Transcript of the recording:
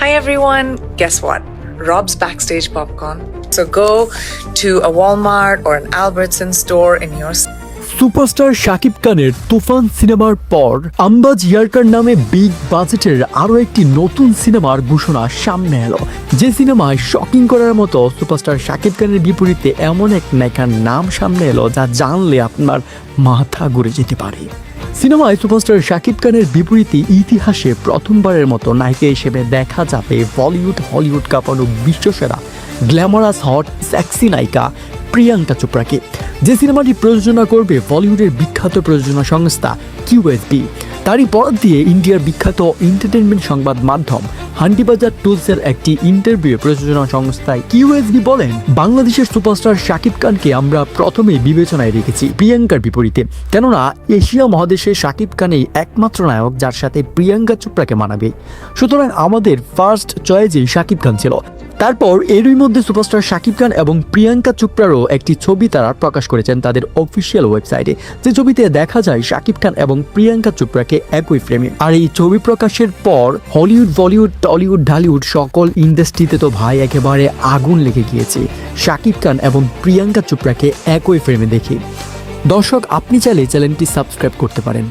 Hi everyone, guess what? Rob's Backstage Popcorn. So go to a Walmart or an Albertson store in your superstar Shakib খানের তুফান সিনেমার পর আম্বাজ ইয়ারকার নামে big বাজেটের আরও একটি নতুন সিনেমার ঘোষণা সামনে এলো যে সিনেমায় শকিং করার মতো সুপারস্টার শাকিব খানের বিপরীতে এমন এক নায়িকার নাম সামনে এলো যা জানলে আপনার মাথা ঘুরে যেতে পারে সিনেমায় সুপারস্টার শাকিব খানের বিপরীতে ইতিহাসে প্রথমবারের মতো নায়িকা হিসেবে দেখা যাবে বলিউড, হলিউড কাঁপানো বিশ্বসেরা, গ্ল্যামারাস হট স্যাক্সি নায়িকা প্রিয়াঙ্কা চোপড়াকে। যে সিনেমাটি প্রযোজনা করবে বলিউডের বিখ্যাত প্রযোজনা সংস্থা কিউএসবি তারই পর দিয়ে ইন্ডিয়ার বিখ্যাত এন্টারটেনমেন্ট সংবাদ মাধ্যম হান্ডিবাজার টুলসের একটি ইন্টারভিউ প্রযোজনা সংস্থায় কিউএসবি বলেন, বাংলাদেশের সুপারস্টার শাকিব খানকে আমরা প্রথমে বিবেচনায় রেখেছি প্রিয়াঙ্কার বিপরীতে। কেননা, এশিয়া মহাদেশে শাকিব খানেই একমাত্র নায়ক যার সাথে প্রিয়াঙ্কা চোপড়াকে মানাবে। সুতরাং আমাদের ফার্স্ট চয়েসেই শাকিব খান ছিল। তারপর এরই মধ্যে সুপারস্টার শাকিব খান এবং প্রিয়াঙ্কা চোপড়ারও একটি ছবি তারা প্রকাশ করেছেন তাদের অফিসিয়াল ওয়েবসাইটে। যে ছবিতে দেখা যায় শাকিব খান এবং প্রিয়াঙ্কা চোপড়াকে একই ফ্রেমে। আর এই ছবি প্রকাশের পর হলিউড, বলিউড, টলিউড, ঢালিউড সকল ইন্ডাস্ট্রিতে তো ভাই একেবারে আগুন লেগে গিয়েছে। শাকিব খান এবং প্রিয়াঙ্কা চোপড়াকে একই ফ্রেমে দেখে। দর্শক, আপনি চাইলে চ্যানেলটি সাবস্ক্রাইব করতে পারেন।